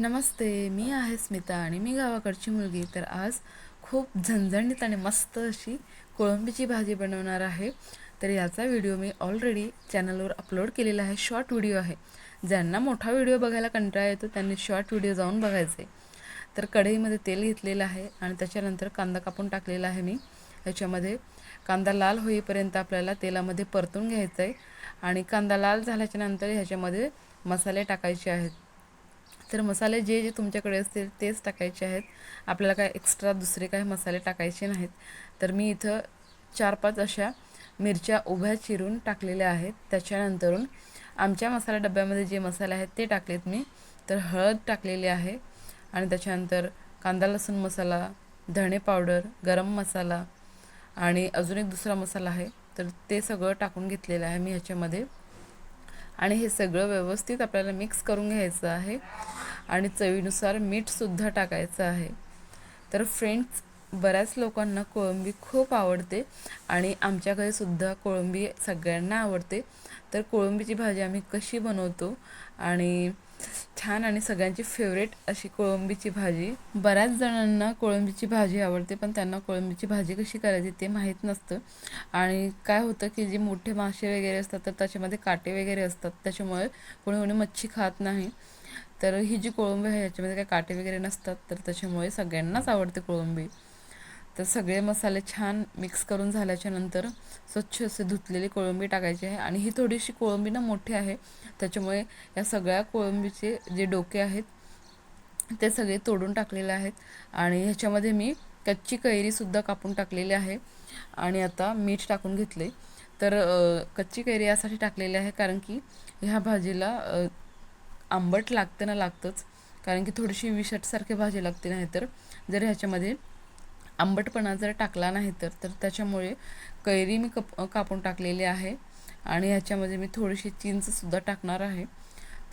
नमस्ते मी आहे स्मिता आणि मी गावाकडची मुलगी. तर आज खूप झणझणीत आणि मस्त अशी कोळंबीची भाजी बनवणार आहे. तर याचा व्हिडिओ मी ऑलरेडी चॅनलवर अपलोड केलेला आहे. शॉर्ट व्हिडिओ आहे. ज्यांना मोठा व्हिडिओ बघायला कंटाळा येतो त्यांनी शॉर्ट व्हिडिओ जाऊन बघायचे. तर कढईमध्ये तेल घेतलेलं आहे आणि त्याच्यानंतर कांदा कापून टाकलेला आहे मी. याच्यामध्ये कांदा लाल होईपर्यंत आपल्याला तेलामध्ये परतून घ्यायचं आहे आणि कांदा लाल झाल्याच्यानंतर ह्याच्यामध्ये मसाले टाकायचे आहेत. तर मसाले जे जे तुमच्याकडे असतील तेच टाकायचे आहेत. आपल्याला काय एक्स्ट्रा दुसरे काही मसाले टाकायचे नाहीत. तर मी इथं चार पाच अशा मिरच्या उभ्या चिरून टाकलेल्या आहेत. त्याच्यानंतरून आमच्या मसाला डब्यामध्ये जे मसाले आहेत ते टाकलेत मी. तर हळद टाकलेली आहे आणि त्याच्यानंतर कांदा लसूण मसाला धणे पावडर गरम मसाला आणि अजून एक दुसरा मसाला आहे. तर ते सगळं टाकून घेतलेलं आहे मी ह्याच्यामध्ये. आणि हे सगळं व्यवस्थित आपल्याला मिक्स करून घ्यायचं आहे. आणि चवीनुसार मीठसुद्धा टाकायचं आहे. तर फ्रेंड्स बऱ्याच लोकांना कोळंबी खूप आवडते आणि आमच्याकडे सुद्धा कोळंबी सगळ्यांना आवडते. तर कोळंबीची भाजी आम्ही कशी बनवतो आणि छान आणि सगळ्यांची फेवरेट अशी कोळंबीची भाजी. बऱ्याच जणांना कोळंबीची भाजी आवडते पण त्यांना कोळंबीची भाजी कशी करायची ते माहीत नसतं. आणि काय होतं की जे मोठे मासे वगैरे असतात तर त्याच्यामध्ये काटे वगैरे असतात. त्याच्यामुळे कोणी कोणी मच्छी खात नाही. तर ही जी कोळंबी आहे याच्यामध्ये काय काटे वगैरे नसतात. तर त्याच्यामुळे सगळ्यांनाच आवडते कोळंबी. तर सगळे मसाले छान मिक्स करून झाल्याच्यानंतर स्वच्छ असे धुतलेली कोळंबी टाकायची आहे. आणि ही थोडीशी कोळंबी ना मोठी आहे. त्याच्यामुळे या सगळ्या कोळंबीचे जे डोके आहेत ते सगळे तोडून टाकलेले आहेत. आणि ह्याच्यामध्ये मी कच्ची कैरीसुद्धा कापून टाकलेली आहे. आणि आता मीठ टाकून घेतले. तर कच्ची कैरी यासाठी टाकलेली आहे कारण की ह्या भाजीला आंबट लागतं ना लागतंच. कारण की थोडीशी विषटसारखी भाजी लागते नाही तर जर ह्याच्यामध्ये आंबटपणा जर टाकला नाही तर तर त्याच्यामुळे कैरी मी कप कापून टाकलेली आहे. आणि ह्याच्यामध्ये मी थोडीशी चिंचसुद्धा टाकणार आहे.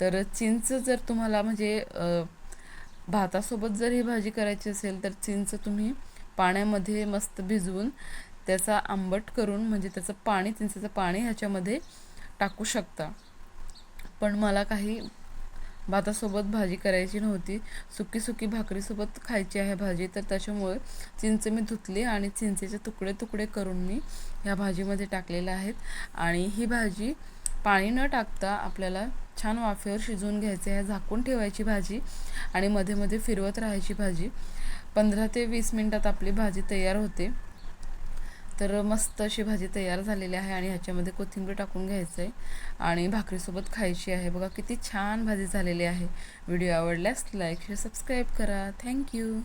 तर चिंच जर तुम्हाला म्हणजे भातासोबत जर ही भाजी करायची असेल तर चिंच तुम्ही पाण्यामध्ये मस्त भिजवून त्याचा आंबट करून म्हणजे त्याचं पाणी चिंचेचं पाणी ह्याच्यामध्ये टाकू शकता. पण मला काही भातासोबत भाजी करायची नव्हती. सुकी सुकी भाकरीसोबत खायची आहे भाजी. तर त्याच्यामुळे चिंच मी धुतली आणि चिंचेचे तुकडे तुकडे करून मी ह्या भाजीमध्ये टाकलेल्या आहेत. आणि ही भाजी पाणी न टाकता आपल्याला छान वाफेवर शिजवून घ्यायचे आहे. झाकून ठेवायची भाजी आणि मध्ये मध्ये फिरवत राहायची भाजी. पंधरा ते वीस मिनटात आपली भाजी तयार होते. तर मस्त अशी भाजी तयार झालेली आहे आणि ह्याच्यामध्ये कोथिंबीर टाकून घ्यायचं आहे आणि भाकरीसोबत खायची आहे. बघा किती छान भाजी झालेली आहे. व्हिडिओ आवडल्यास लाईक शेअर सबस्क्राईब करा. Thank you